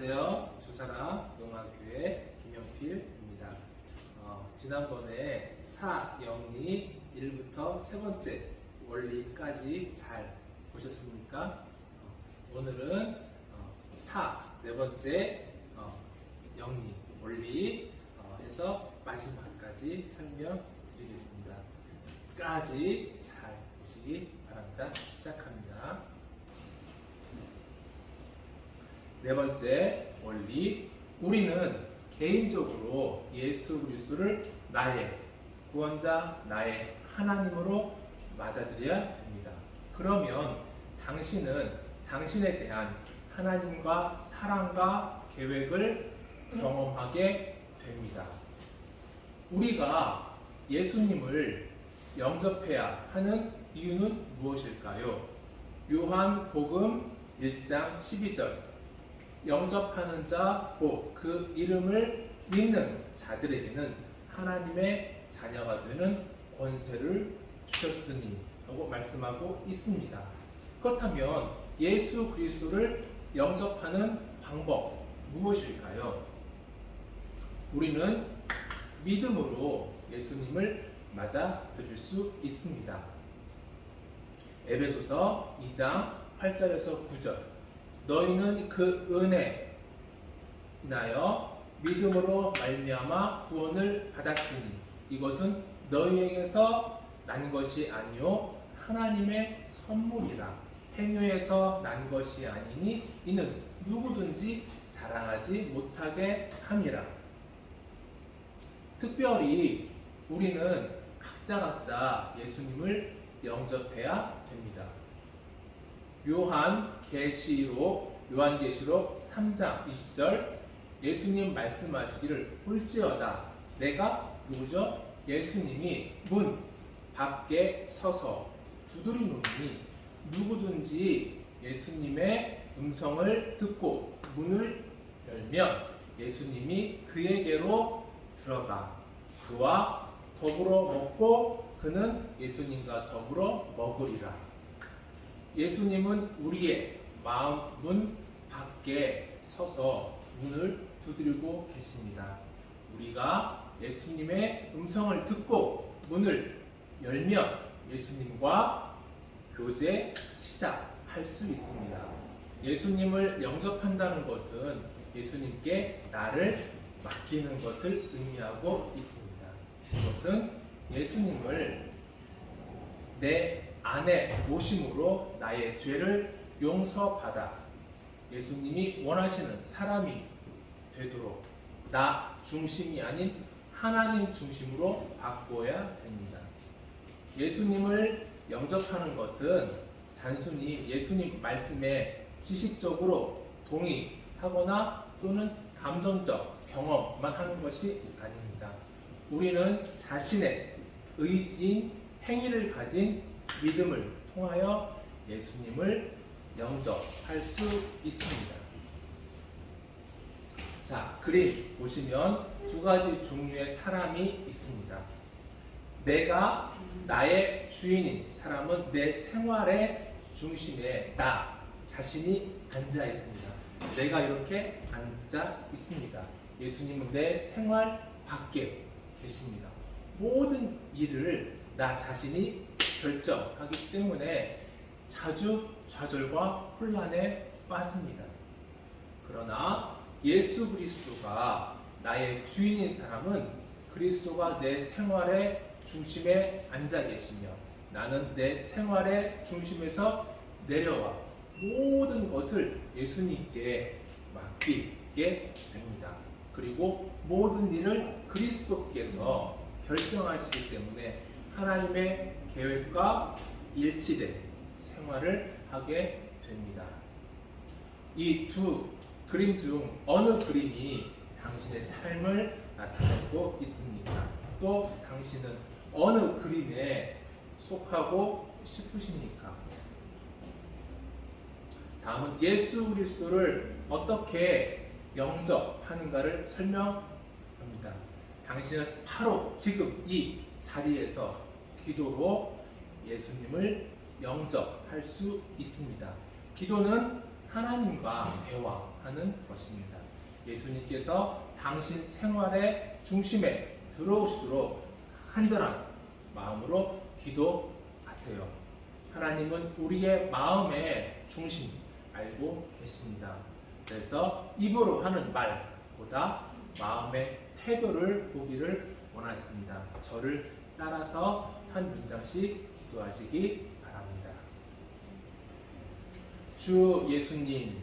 안녕하세요. 조사랑 용화교회 김영필입니다. 어, 지난번에 사영리 1부터 세 번째 원리까지 잘 보셨습니까? 어, 오늘은 어, 사, 네 번째 어, 영리 원리 어, 해서 마지막까지 설명드리겠습니다. 까지 잘 보시기 바랍니다. 시작합니다. 네 번째 원리 우리는 개인적으로 예수 그리스도를 나의 구원자 나의 하나님으로 맞아들여야 됩니다. 그러면 당신은 당신에 대한 하나님과 사랑과 계획을 경험하게 됩니다. 우리가 예수님을 영접해야 하는 이유는 무엇일까요? 요한 복음 1장 12절 영접하는 자, 곧 그 이름을 믿는 자들에게는 하나님의 자녀가 되는 권세를 주셨으니 라고 말씀하고 있습니다. 그렇다면 예수 그리스도를 영접하는 방법 무엇일까요? 우리는 믿음으로 예수님을 맞아들일 수 있습니다. 에베소서 2장 8절에서 9절 너희는 그 은혜 인하여 믿음으로 말미암아 구원을 받았으니 이것은 너희에게서 난 것이 아니요 하나님의 선물이라 행위에서 난 것이 아니니 이는 누구든지 자랑하지 못하게 함이라 특별히 우리는 각자 각자 예수님을 영접해야 됩니다. 요한 계시록 요한 계시록 3장 20절 예수님 말씀하시기를 볼지어다 내가 누구죠? 예수님이 문 밖에 서서 두드리노니 누구든지 예수님의 음성을 듣고 문을 열면 예수님이 그에게로 들어가 그와 더불어 먹고 그는 예수님과 더불어 먹으리라. 예수님은 우리의 마음 문 밖에 서서 문을 두드리고 계십니다. 우리가 예수님의 음성을 듣고 문을 열면 예수님과 교제 시작할 수 있습니다. 예수님을 영접한다는 것은 예수님께 나를 맡기는 것을 의미하고 있습니다. 이것은 예수님을 내 안에 모심으로 나의 죄를 용서받아 예수님이 원하시는 사람이 되도록 나 중심이 아닌 하나님 중심으로 바꿔야 됩니다. 예수님을 영접하는 것은 단순히 예수님 말씀에 지식적으로 동의하거나 또는 감정적 경험만 하는 것이 아닙니다. 우리는 자신의 의지인 행위를 가진 믿음을 통하여 예수님을 영접할 수 있습니다. 자, 그림 보시면 두 가지 종류의 사람이 있습니다. 내가 나의 주인인 사람은 내 생활의 중심에 나 자신이 앉아 있습니다. 내가 이렇게 앉아 있습니다. 예수님은 내 생활 밖에 계십니다. 모든 일을 나 자신이 결정하기 때문에 자주 좌절과 혼란에 빠집니다. 그러나 예수 그리스도가 나의 주인인 사람은 그리스도가 내 생활의 중심에 앉아 계시며 나는 내 생활의 중심에서 내려와 모든 것을 예수님께 맡기게 됩니다. 그리고 모든 일을 그리스도께서 결정하시기 때문에 하나님의 계획과 일치된 생활을 하게 됩니다. 이 두 그림 중 어느 그림이 당신의 삶을 나타내고 있습니까? 또 당신은 어느 그림에 속하고 싶으십니까? 다음은 예수 그리스도를 어떻게 영접하는가를 설명합니다. 당신은 바로 지금 이 자리에서 기도로 예수님을 영접할 수 있습니다. 기도는 하나님과 대화하는 것입니다. 예수님께서 당신 생활의 중심에 들어오시도록 간절한 마음으로 기도하세요. 하나님은 우리의 마음의 중심 알고 계십니다. 그래서 입으로 하는 말보다 마음의 태도를 보기를 원하십니다. 저를 따라서 한 문장씩 기도하시기 바랍니다. 주 예수님,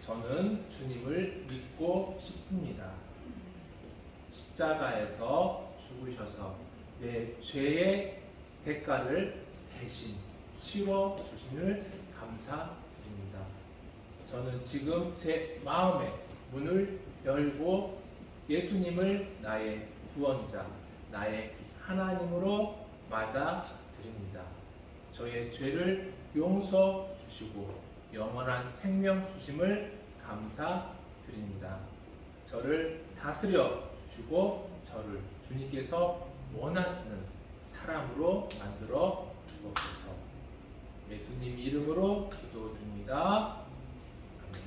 저는 주님을 믿고 싶습니다. 십자가에서 죽으셔서 내 죄의 대가를 대신 치워 주심을 감사드립니다. 저는 지금 제 마음의 문을 열고 예수님을 나의 구원자, 나의 하나님으로 맞아 드립니다. 저의 죄를 용서 주시고 영원한 생명 주심을 감사 드립니다. 저를 다스려 주시고 저를 주님께서 원하시는 사람으로 만들어 주옵소서. 예수님 이름으로 기도드립니다. 아멘.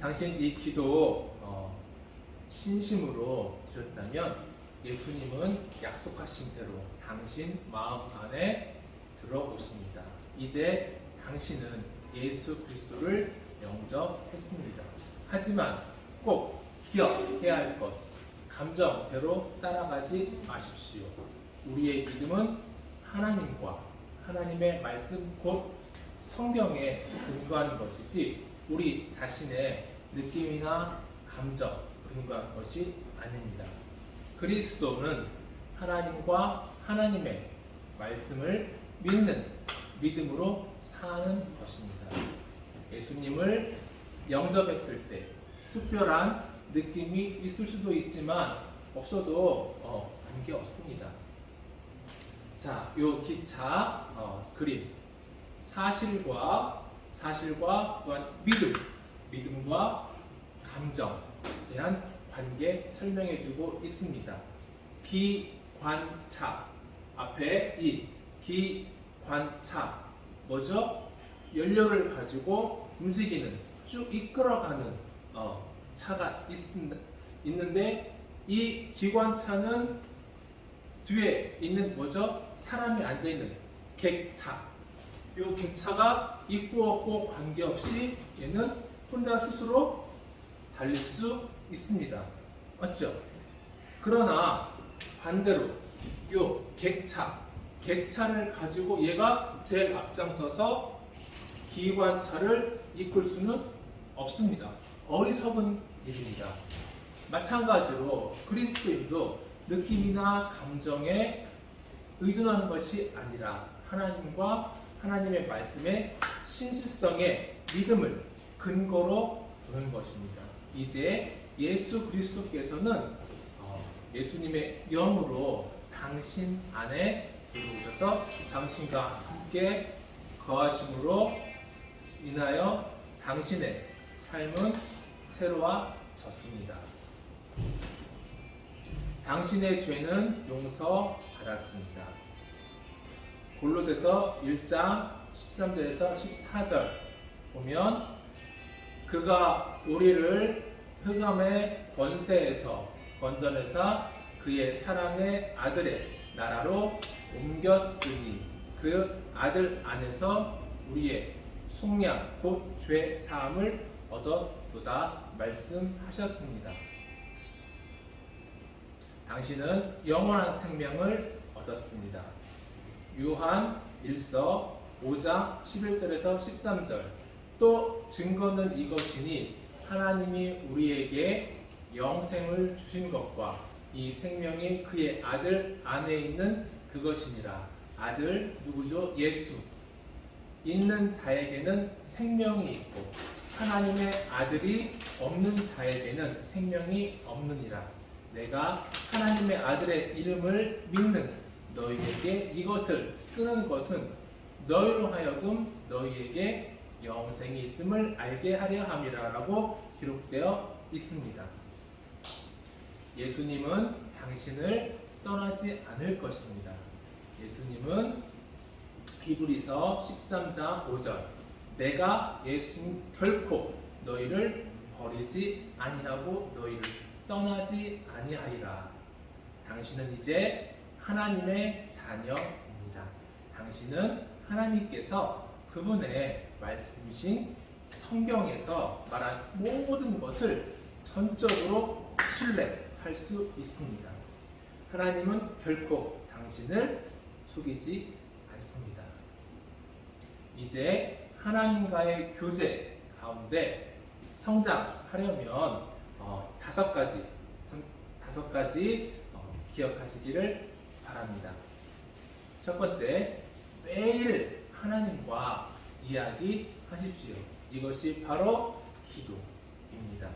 당신 이 기도 어, 진심으로 드렸다면 예수님은 약속하신 대로 당신 마음 안에 들어오십니다. 이제 당신은 예수 그리스도를 영접했습니다. 하지만 꼭 기억해야 할 것, 감정대로 따라가지 마십시오. 우리의 믿음은 하나님과 하나님의 말씀 곧 성경에 근거한 것이지 우리 자신의 느낌이나 감정 근거한 것이 아닙니다. 그리스도는 하나님과 하나님의 말씀을 믿는 믿음으로 사는 것입니다. 예수님을 영접했을 때 특별한 느낌이 있을 수도 있지만 없어도 어, 관계 없습니다. 자, 요 기차 어, 그림 사실과 사실과 또한 믿음, 믿음과 감정에 대한 관계 설명해주고 있습니다. 기관차 앞에 이 기관차 뭐죠? 연료를 가지고 움직이는 쭉 이끌어가는 어, 차가 있, 있는데 이 기관차는 뒤에 있는 뭐죠? 사람이 앉아 있는 객차. 이 객차가 있고 없고 관계없이 얘는 혼자 스스로 달릴 수 있습니다. 맞죠? 그러나 반대로 이 객차, 객차를 가지고 얘가 제일 앞장서서 기관차를 이끌 수는 없습니다. 어리석은 일입니다. 마찬가지로 그리스도인도 느낌이나 감정에 의존하는 것이 아니라 하나님과 하나님의 말씀의 신실성의 믿음을 근거로 두는 것입니다. 이제 예수 그리스도께서는 어, 예수님의 영으로 당신 안에 들어오셔서 당신과 함께 거하심으로 인하여 당신의 삶은 새로워졌습니다. 당신의 죄는 용서받았습니다. 골로새서 1장 13절에서 14절 보면 그가 우리를 흑암의 권세에서 건져내사 그의 사랑의 아들의 나라로 옮겼으니 그 아들 안에서 우리의 속량 곧 죄 사함을 얻었도다 말씀하셨습니다. 당신은 영원한 생명을 얻었습니다. 요한 1서 5장 11절에서 13절 또 증거는 이것이니 하나님이 우리에게 영생을 주신 것과 이 생명이 그의 아들 안에 있는 그것이니라. 아들 누구죠? 예수. 있는 자에게는 생명이 있고 하나님의 아들이 없는 자에게는 생명이 없느니라. 내가 하나님의 아들의 이름을 믿는 너희에게 이것을 쓰는 것은 너희로 하여금 너희에게 영생이 있음을 알게 하려 함이라라고 기록되어 있습니다. 예수님은 당신을 떠나지 않을 것입니다. 예수님은 히브리서 13장 5절 내가 예수님 결코 너희를 버리지 아니하고 너희를 떠나지 아니하리라 당신은 이제 하나님의 자녀입니다 당신은 하나님께서 그분의 말씀이신 성경에서 말한 모든 것을 전적으로 신뢰할 수 있습니다. 하나님은 결코 당신을 속이지 않습니다. 이제 하나님과의 교제 가운데 성장하려면 어, 다섯 가지 성- 다섯 가지 어, 기억하시기를 바랍니다. 첫 번째, 매일 하나님과 이야기하십시오. 이것이 바로 기도입니다.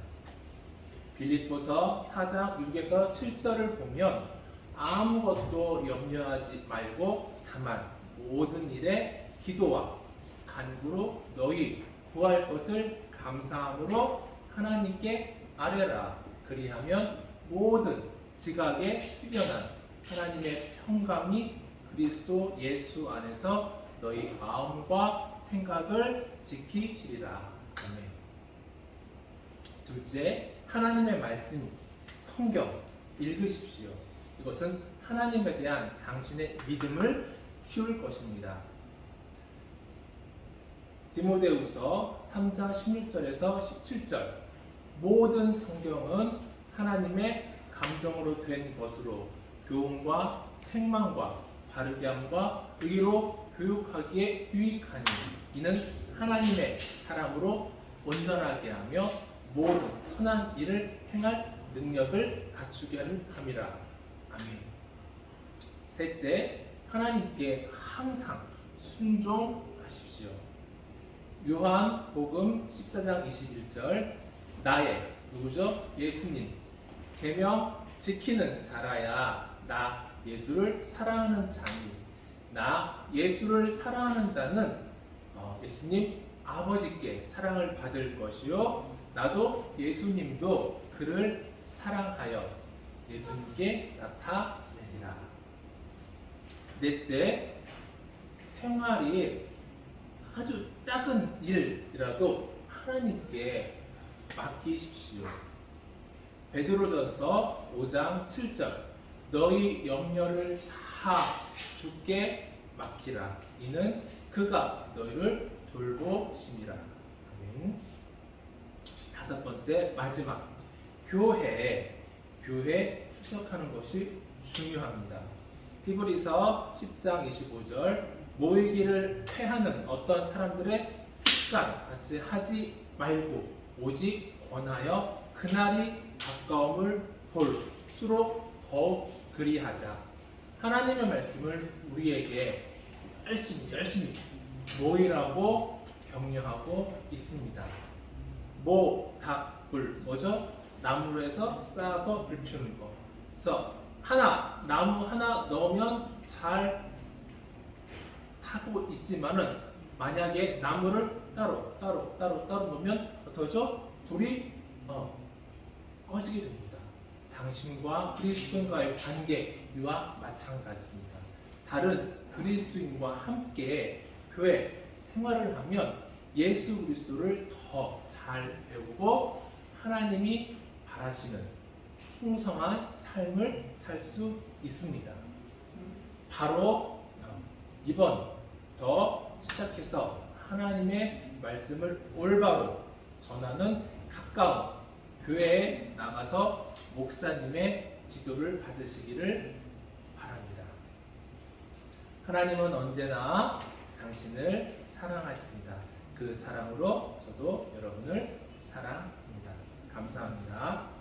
빌립보서 4장 6에서 7절을 보면 아무것도 염려하지 말고 다만 모든 일에 기도와 간구로 너희 구할 것을 감사함으로 하나님께 아뢰라. 그리하면 모든 지각에 뛰어난 하나님의 평강이 그리스도 예수 안에서 너희 마음과 생각을 지키시리라. 아멘. 둘째, 하나님의 말씀, 성경 읽으십시오. 이것은 하나님에 대한 당신의 믿음을 키울 것입니다. 디모데후서 3장 16절에서 17절 모든 성경은 하나님의 감동으로 된 것으로 교훈과 책망과 바르게 함과 의로 교육하기에 유익하니 이는 하나님의 사람으로 온전하게 하며 모든 선한 일을 행할 능력을 갖추게 하는 함이라. 아멘. 셋째, 하나님께 항상 순종하십시오. 요한 복음 14장 21절 나의 누구죠? 예수님 계명 지키는 자라야 나 예수를 사랑하는 자니 나 예수를 사랑하는 자는 어, 예수님 아버지께 사랑을 받을 것이요 나도 예수님도 그를 사랑하여 예수님께 나타내리라. 넷째 생활이 아주 작은 일이라도 하나님께 맡기십시오. 베드로전서 5장 7절 너희 염려를 다 주께 맡기라. 이는 그가 너희를 돌보심이라. 아멘. 다섯 번째 마지막 교회 교회 출석하는 것이 중요합니다. 히브리서 10장 25절 모이기를 패하는 어떤 사람들의 습관 같이 하지 말고 오직 권하여 그날이 가까움을 볼수록 더욱 그리하자. 하나님의 말씀을 우리에게 열심히 열심히 모이라고 격려하고 있습니다. 모, 닭, 불 뭐죠? 나무로 해서 쌓아서 불 피우는 거. 그래서 하나 나무 하나 넣으면 잘 타고 있지만은 만약에 나무를 따로 따로 따로 따로 놓으면 어떠죠? 불이 어, 꺼지게 됩니다. 당신과 그리스도인과의 관계와 마찬가지입니다. 다른 그리스도인과 함께 교회 생활을 하면 예수 그리스도를 더 잘 배우고 하나님이 바라시는 풍성한 삶을 살 수 있습니다. 바로 이번 더 시작해서 하나님의 말씀을 올바로 전하는 가까운 교회에 나가서 목사님의 지도를 받으시기를 바랍니다. 하나님은 언제나 당신을 사랑하십니다. 그 사랑으로 저도 여러분을 사랑합니다. 감사합니다.